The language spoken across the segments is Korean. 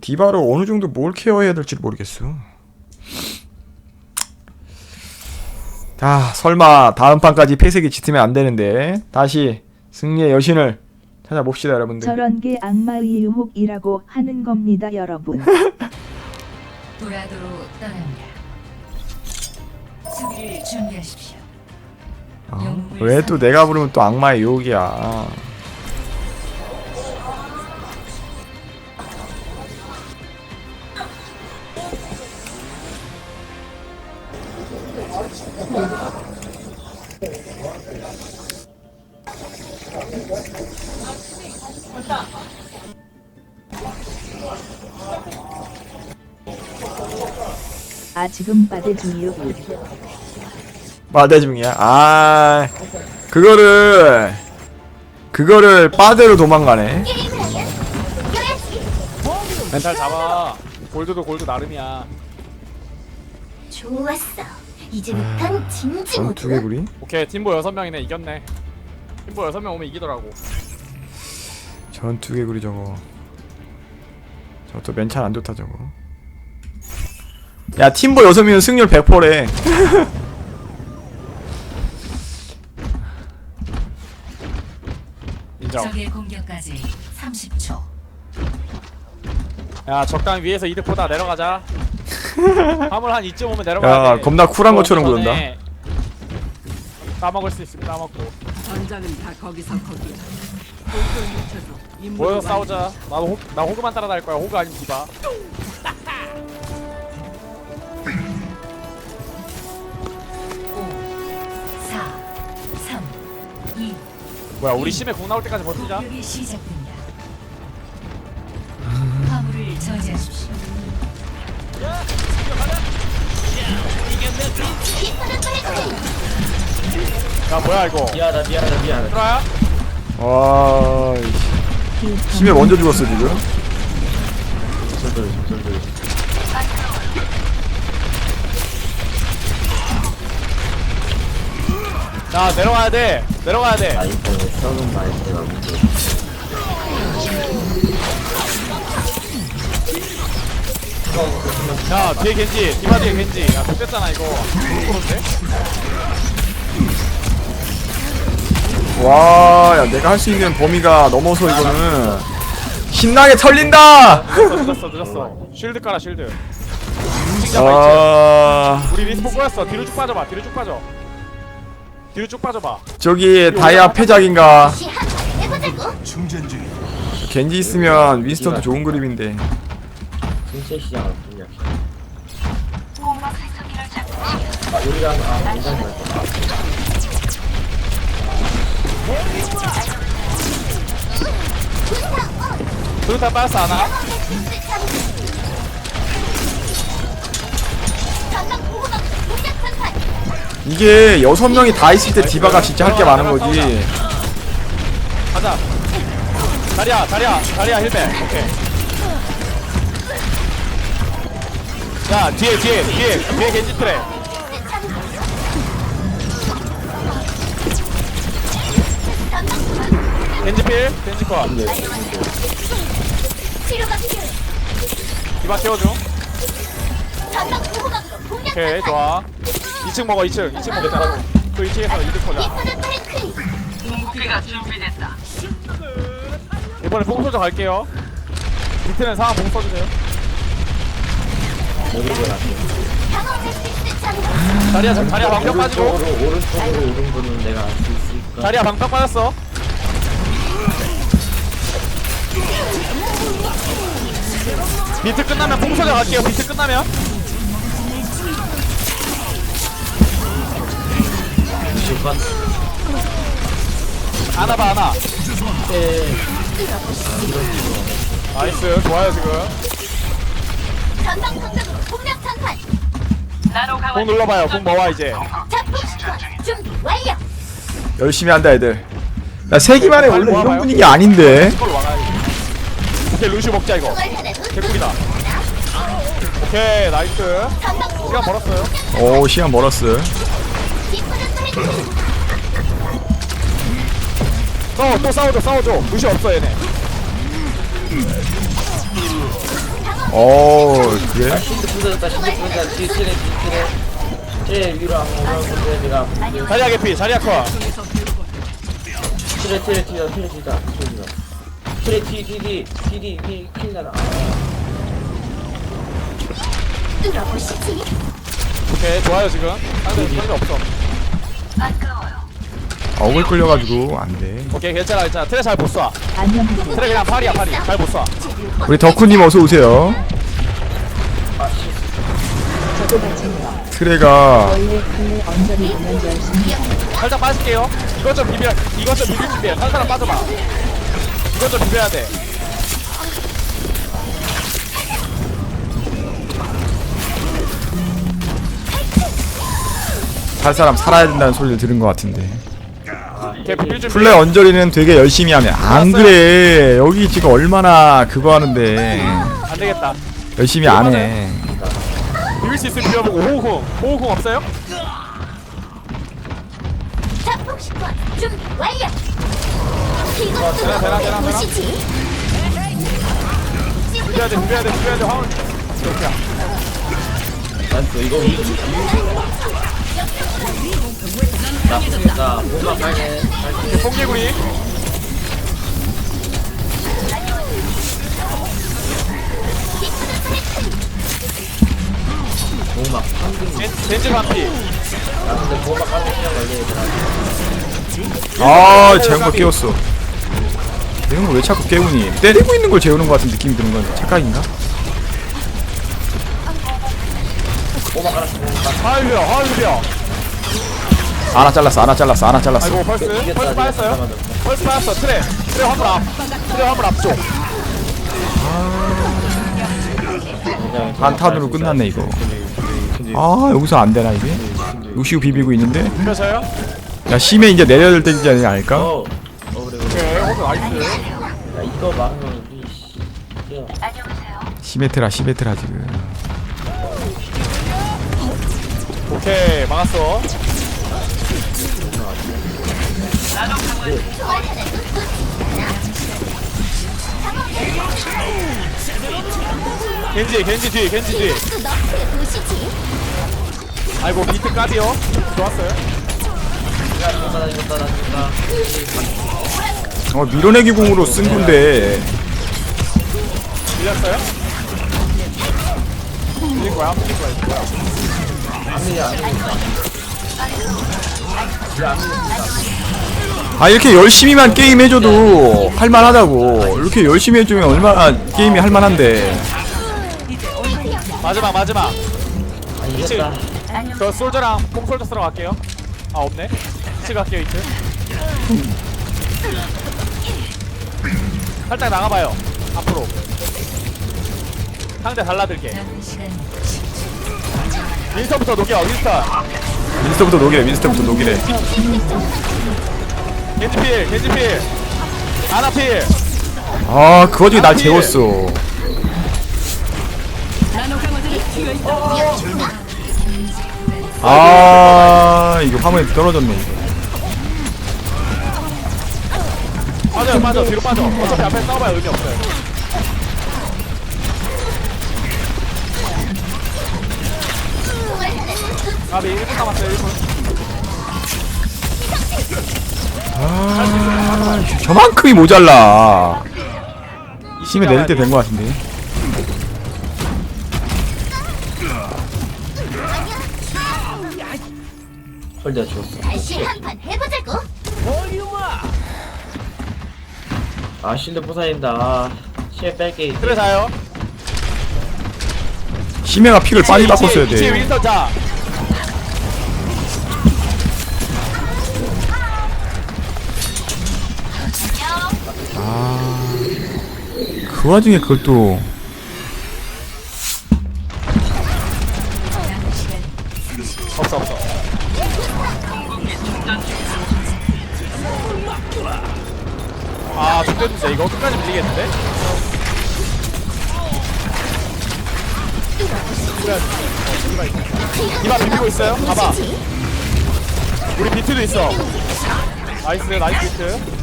디바로 어느 정도 뭘 케어해야 될지 모르겠어. 아 설마 다음 판까지 패색이 짙으면 안 되는데 다시 승리의 여신을 찾아봅시다 여러분들. 저런 게 악마의 유혹이라고 하는 겁니다, 여러분. 도라도로 떠납니다. 수비를 준비하십시오. 아, 왜또 내가 부르면 또 악마의 유혹이야. 아 지금 빠데 중이요. 마대 중이야. 아 그거를 그거를 빠데로 도망가네. 멘탈 잡아. 골드도 골드 나름이야. 좋았어. 이제부턴 진지 전 모드. 두 개구리. 오케이 팀보 여섯 명이네 이겼네. 팀보 여섯 명 오면 이기더라고. 전 두 개구리 저거. 저또 멘탈 안 좋다 저거. 야 팀보 여섯 명은 승률 100%래. 인정. 적의 공격까지 30초. 야 적당 위에서 이득 보다 내려가자. 화물 한 2점 오면 내려가야 야 돼. 겁나 쿨한 것처럼 그런다. 전에 따먹을 수 있으면 따먹고. 전장은 다 거기서 거기야. 묻혀서 임무를 완- 싸우자. 나도 호, 나 호그만 따라다닐 거야. 호그 아니면 디바. 사, 삼, 이. 뭐야 우리 심해 공 나올 때까지 버티자. 공격이 시작됩니다. 화물을 저지하십시오. 야 뭐야 이거. 미안하다 미안하다 미안하다 트라야? 와 심해 먼저 죽었어 지금. 야 내려가야 돼. 내려가야 돼. 아이폰 썩은 많이 들어가 야 뒤에 겐지. 디바 뒤에 겐지. 야 됐잖아 이거. 그런데? 와, 야, 내가 할 수 있는 범위가 넘어서 이거는 신나게 털린다. 늦었어 늦었어 늦었어. 쉴드 깔아 쉴드. 아, 우리 리스폰 꼬였어. 뒤로 쭉 빠져봐. 뒤로 쭉 빠져. 뒤로 쭉 빠져봐. 저기 다이아 패작인가? 겐지 있으면 윈스턴도 좋은 그림인데. 신체 시장을 분명 아 여기가 아 굉장히 좋았다 두루타 빠졌어 하나. 이게 여섯 명이 다 있을 때 디바가 진짜 할 게 많은 거지. 가자. 자리야 자리야 자리야 힐백. 오케이. 야 뒤에 뒤에 뒤에 뒤에 겐지 트레. 겐지 필 겐지 컷. 치료가 필요해. 디바 키워줘. 전방 보호막으로 공략 오케이. 좋아. 2층 먹어 2층 2층 먹자. 그 2층에서 이득 보자. 이쁘는 트랭크. 이번에 봉 소저 갈게요. 밑에는 상황 봉 써주세요. 자리야 자리야 방벽 빠지고. 오른쪽으로 오른쪽으로 오른 거는 내가 알 수 있을까 자리야 방벽 빠졌어. 비트 끝나면 봉 소저 갈게요. 비트 끝나면. 하나 봐 하나. 예 나이스 좋아요 지금. 전방 공격 선판. 공 눌러봐요. 공 뭐와 이제. 작품 준비 완료. 열심히 한다 애들. 야 세기만에 원래 이런. 분위기 아닌데. 오케이 루시 먹자 이거. 개꿀이다. 오케이 나이스. 시간 벌었어요. 오 시간 멀었어. 또, 또 싸워줘, 싸워줘. 무시 없어, 얘네. 어 그래? 아 실드 부서졌다 실드 부서졌다 뒤에 트레 뒤에 트레 트레 위로 안 올라오는데 내가 자리야 개피 자리야 커 트레 트레 뒤다 트레 뒤다 트레 뒤다 트레 뒤 뒤뒤 뒤뒤 뒤 킬나라 뚫어보시지. 오케이 좋아요 지금 상대 상대 없어 억을 끌려가지고 안돼. 오케이 괜찮아 괜찮아. 트레 잘 못쏴. 안녕하세요. 트레 그냥 팔이야 팔이 잘 못 쏴. 우리 덕후님 어서 오세요. 트레가 살짝 빠질게요. 이것 좀 비벼 이것 좀 비빌 준비해. 한 사람 빠져봐. 이것 좀 비벼야 돼. 살 사람 살아야 된다는 소리를 들은 것 같은데 플레 언저리는 되게 열심히 하네. 안 그래. 여기 지금 얼마나 그거 하는데. 안 되겠다. 열심히 안 해. 비빌 수 있으면 비벼보고 호우콩 호우콩 없어요? 자폭 시권 준비 완료. 되나, 되나, 되나, 되나? 뚫어보시지. 비벼야 돼 비벼야 돼 비벼야 돼. 화물. 이렇게 난또 이거 위 나쁘겠다 뭔가 빨개 이렇게 뽕개구리 뭔가 황금 겐- 겐지 반피 나 근데 얘들아 아걸 깨웠어. 재운 걸왜 자꾸 깨우니? 때리고 있는 걸 재우는 것 같은 느낌이 드는 건 착각인가? 화물 비벼 화물 비벼 하 나 잘랐어 하나 잘랐어 하나 잘랐어. 아이고 펄스 펄스 빠졌어요? 펄스 빠졌어. 트레 트레 화물 앞 트레 화물 앞쪽. 한탄으로 끝났네 이거. 아 여기서 안 되나 이게? 루시우 비비고 있는데? 그래서요? 야 심해 이제 내려야 될 때이지 않을까? 어, 어 그래 그래. 오케이 호그 나이스. 야 이거 막으면 우리 씨 야, 시메트라 시메트라 지금. 오케이 막았어 겐지 겐지 뒤 겐지 뒤. 아이고 비트 까비요 좋았어요 야나 이거다 나 이거다 어 밀어내기 공으로 쓴 건데 밀렸어요? 밀린 거야? 밀린 거야 이거 뭐야 아니 아니 아 이렇게 열심히만 게임 해줘도 할만하다고. 이렇게 열심히 해주면 얼마나 게임이 할만한데. 마지막 마지막. 아 이겼다. 저 솔저랑 뽕솔저 쓰러 갈게요. 아 없네. 이츠 갈게요 이츠 살짝 나가봐요 앞으로. 상대 달라들게. 윈스턴부터 녹여 윈스턴. 윈스터부터 녹이래 윈스터부터 녹이래 겐지필 겐지필. 아나필. 아 그 와중에 날 재웠어. 아 이거 화면에 떨어졌네 이거. 빠져요 빠져 뒤로 빠져. 어차피 앞에 싸워봐야 의미 없어요. 아비 1분 남았어요 1분 아 저만큼이 모자라. 힘에 내릴 때 된 것 같은데. 헐 죽었어 다시 한 판 해보자고. 아 실드 부사인다. 아 시에 뺄게 이제. 그래 자요. 심해가 픽을 빨리 바꿨어야 돼. 윈스턴 자 그 와중에 그걸 또 없어 없어 아 좋겠는데 이거 끝까지 밀리겠는데? 이마 비비고 있어요? 봐봐 우리 비트도 있어 나이스 나이스 비트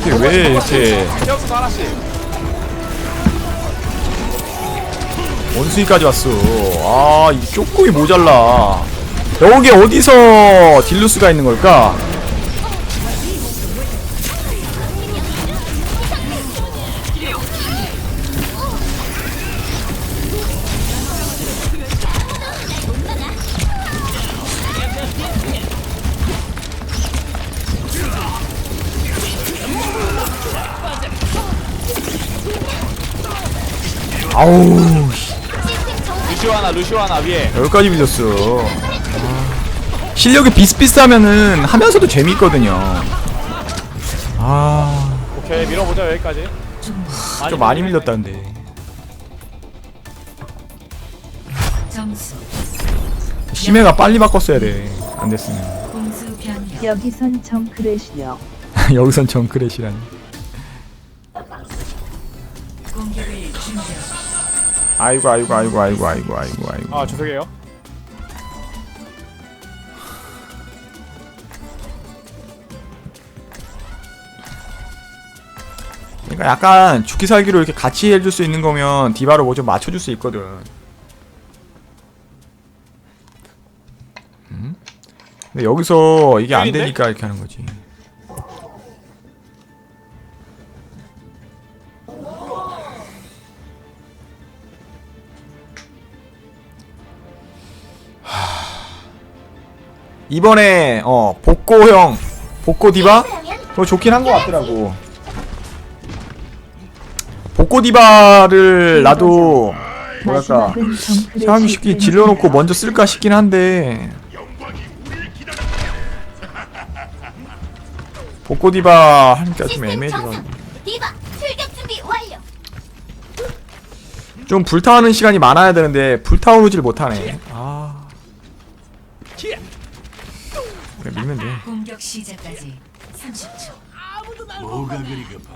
이게 왜 이렇게 하나씩 원숭이까지 왔어. 아, 이 조금이 모자라. 여기 어디서 딜루스가 있는 걸까? 아우, 루시오 하나 루시오 하나 위에 여기까지 밀렸어. 아, 실력이 비슷비슷하면은 하면서도 재미있거든요. 아, 오케이 밀어보자 여기까지 좀 많이 밀렸다는데. 점수 심해가 빨리 바꿨어야 돼. 안 됐으면. 공수 여기선 정크래시요. 여기선 정크렛이라니. 공격을 준비하십시오. 아이고, 아이고, 아이고, 아이고, 아이고, 아이고, 아이고. 아 죄송해요 그러니까 약간 죽기 살기로 이렇게 같이 해줄 수 있는 거면 디바로 뭐 좀 맞춰줄 수 있거든. 음? 근데 여기서 이게 안? 되니까 이렇게 하는 거지. 이번에 어 복고형 복고 디바 그거 좋긴 한 것 같더라고. 복고 디바를 나도 뭐랄까. 상황 쉽게 질러놓고 먼저 쓸까 싶긴 한데 복고 디바 하니까 좀 완료. 좀 불타오는 시간이 많아야 되는데 불타오르질 못하네. 아. 돼. 공격 시작까지 30초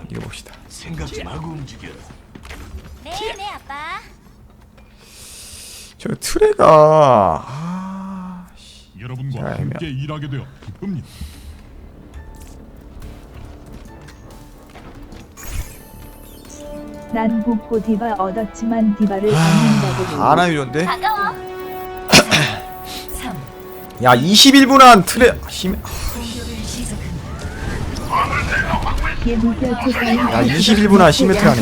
이겨봅시다. 네네 아빠. 저 트레가 아, 여러분과 자, 함께 일하게 되어 기쁩니다. 난 복고 디바 얻었지만 디바를 얻는다고. 아나 이런데? 반가워. 3야 21분 한 트레 투사인. 야, 21분 안 시메트라네.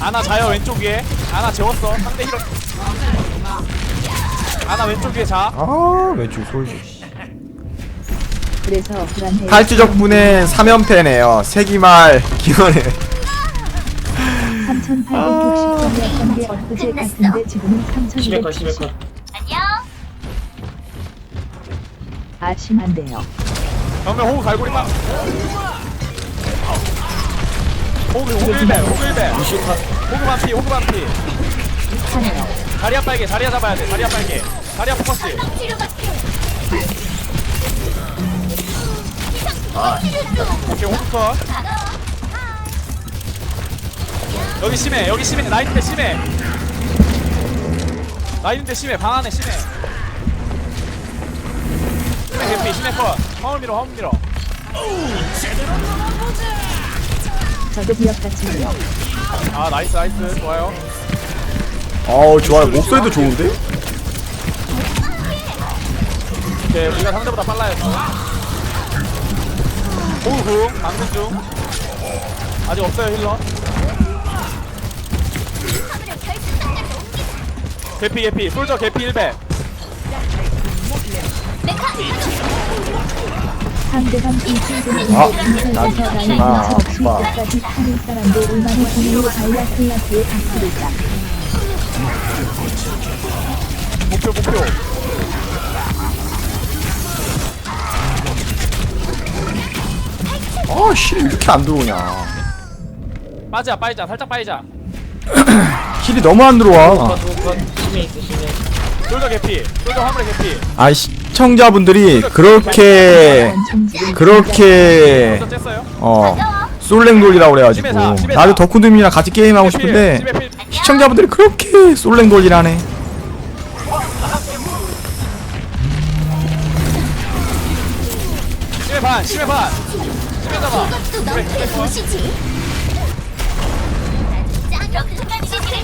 아나 자요 왼쪽 위에 아나 재웠어 상대 힐러 아나 왼쪽 위에 자 아 왼쪽 솔져. 그래서 불안해. 탈주 덕분에 3연패네요. 세기말 기원해. 3,860점이었던 게 엊그제 같은데 지금은 심해 컷 심해 3,270. 컷 안녕. 아 심한데요. 정면 호구 갈고리 막 호구 호구 1배 호구 1배 루시오 컷 호구 반피 호구 반피 하네요. 자리야 빨개 자리야 잡아야 돼. 자리야 빨개. 자리야 포커스. 치료받게. 오케이 컷 여기 심해 여기 심해. 라인인데 심해. 라인인데 심해. 방 안에 심해. 심해 개피 심해 컷 화물 밀어 화물 밀어. 저도 같은데요. 아 나이스 나이스. 좋아요 어우 좋아요. 목소리도 좋은데? 오케이 우리가 상대보다 빨라요 호구 방금 중 아직 없어요 힐러 개피 개피 솔저 개피 1배 상대방 이친구는 아, 난 나의 죽지 마, 인터 없이 아빠. 끝까지 파는 사람도 얼마나 분노로 발라 클라스에 박수를까. 목표 목표. 아씨 이렇게 안 들어오냐. 빠지자 빠지자. 살짝 빠지자. 힐이 너무 안 들어와. 솔저 개피. 솔저 화물에 개피. 아 시청자분들이 그렇게 그렇게 쬐어요? 어 솔랭 돌리라고 그래가지고. 나도 덕후님이랑 같이 게임하고 싶은데 시청자분들이 그렇게 솔랭 돌리라네. 심해 반 심해 반 심해 잡아 이것도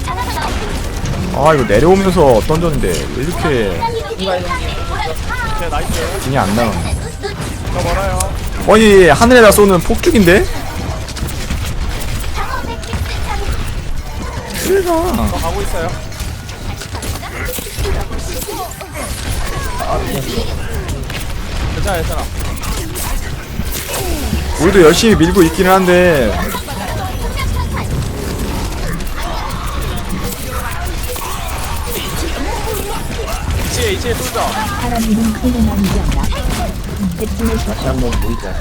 찾아서 아 이거 내려오면서 던졌는데 왜 이렇게 제 나이스 딜이 안? 저 멀어요 거의 하늘에다 쏘는 폭죽인데? 그래가 저 가고 있어요 괜찮아 괜찮아 우리도 열심히 밀고 있기는 한데 이치에 이치에 사람? 백진에서 다시 한번 보이자.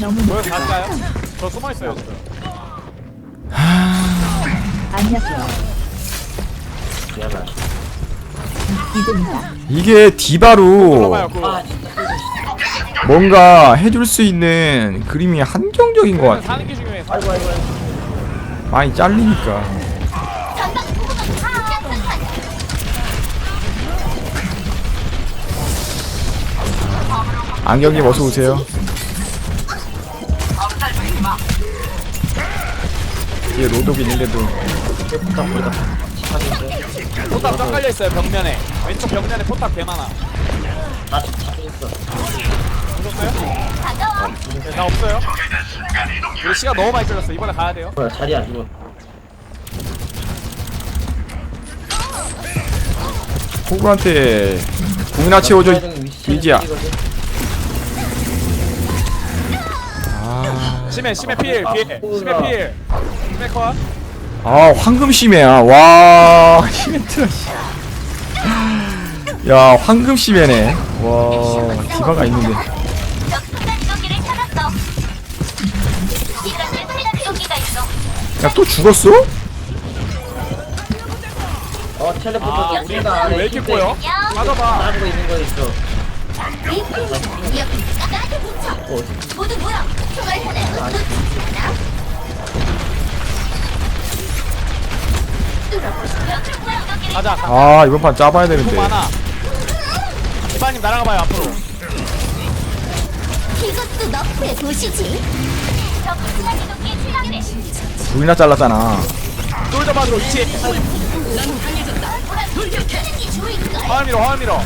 너무 높다. 갈까요? 저 숨어있어요 안녕 미안하다. 이게 디바로. 뭔가 해줄 수 있는 그림이 한정적인 것 같아. 사는 게 중요해 아이고 아이고. 아이고. 많이 잘리니까. 안경님 어서 오세요. 뒤에 로독 있는데도 포탑 보다. 지상인데. 포탑 쫙 깔려있어요 벽면에 왼쪽 벽면에 포탑 개 많아 아 지상했어. 오셨어요? 네, 나 없어요 우리 시간 너무 많이 끌렸어 이번에 가야 돼요 뭐야 자리 안 죽어. 호구한테 공이나 채워줘 미지야. 아, 심해 심해 필 뒤에 심해 필 심해 컷 아 황금 심해야. 와 히멘트. 야 황금 심해네. 와 디바가 있는데. 야 또 죽었어? 어 텔레포터도 우리가 안에 왜 이렇게 꼬여? 맞아봐 따르고 있는 거 있어. 어? 모두 모여. 총알탄을 가자 아 이번 판 짜봐야 공 되는데. 많아 이반님 날아가봐요 앞으로 이것도 너프의 도시지. 둘이나 잘랐잖아. 위치 돌격하는 게 좋을까? 화면 밀어 화면 밀어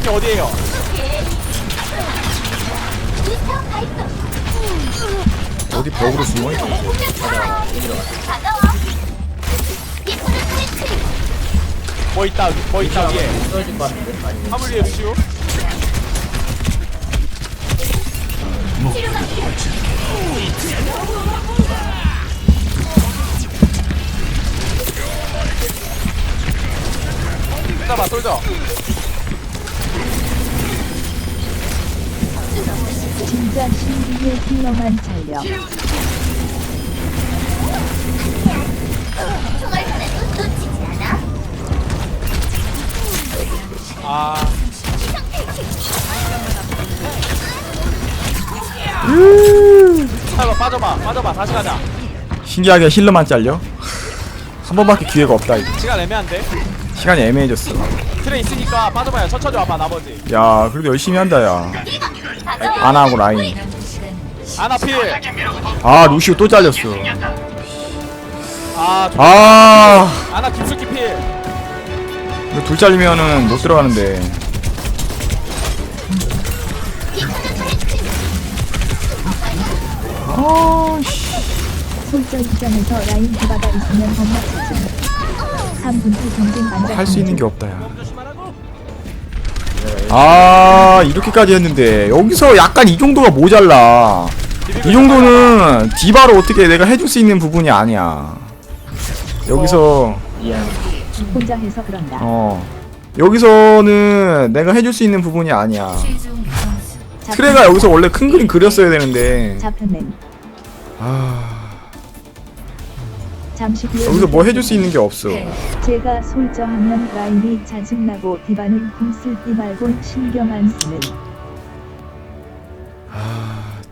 이게 어디에요? 어디 벽으로 숨어 있어? 뭐 있다 뭐 있다 위에 떨어질 것 같은데. 아니. 화물 위에 치료가 필 진짜 신비의 힐러만 살려. 총알탄을 놓치지 않아. 아 빠져봐 빠져봐 빠져봐 다시 가자 신기하게 힐러만 잘려? 한 번밖에 기회가 없다 이거. 시간 애매한데 시간이 애매해졌어. 트레 있으니까 빠져봐요 천천히 와봐 나머지 야 그래도 열심히 한다 야. 아나하고 라인. 아나 필 아 루시오 또 잘렸어. 아아 아나 깊숙이 필 잘리면은 못 들어가는데. 아 씨. 솔저시장에서 라인 디바가 있으면 엄마 찾음. 3분 후 경쟁 만장. 할 수 있는 게 없다 야. 아 이렇게까지 했는데 여기서 약간 이 정도가 모자라. 이 정도는 디바로 어떻게 내가 해줄 수 있는 부분이 아니야. 여기서 미안. 혼자 해서 그런다. 어 여기서는 내가 해줄 수 있는 부분이 아니야. 트레가 여기서 원래 큰 그림 그렸어야 되는데 잡혔네. 아 잠시 후에 여기서 뭐 해줄 수 있는 게 없어. 제가 솔저하면 라인이 짜증나고 디바는 궁쓸 띠 말곤 신경 안 쓰는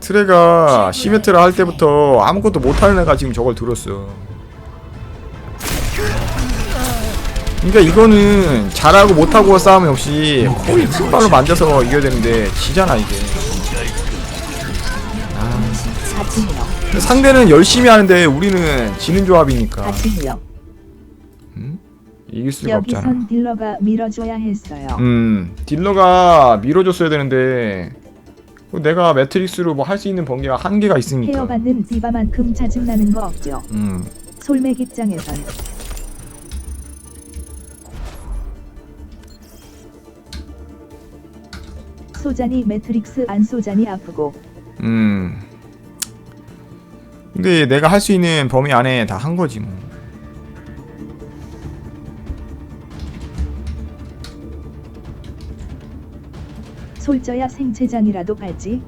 트레가 시메트라 할 때부터 아무것도 못하는 애가 지금 저걸 들었어. 그러니까 이거는 잘하고 못하고 싸움이 없이 거의 fut발로 만져서 이겨야 되는데 지잖아 이게. 아침이요. 상대는 열심히 하는데 우리는 지는 조합이니까 아침이요. 이길 수가 없잖아. 여기선 딜러가 밀어줘야 했어요. 음 딜러가 밀어줬어야 되는데 내가 매트릭스로 뭐 할 수 있는 번개가 한계가 있으니까. 케어받는 디바만큼 짜증나는 거 없죠. 음 솔맥 입장에선 소잔이 매트릭스 안 소잔이 아프고 음. 근데 내가 할 수 있는 범위 안에 다 한 거지 뭐. 솔져야 생체장이라도 갈지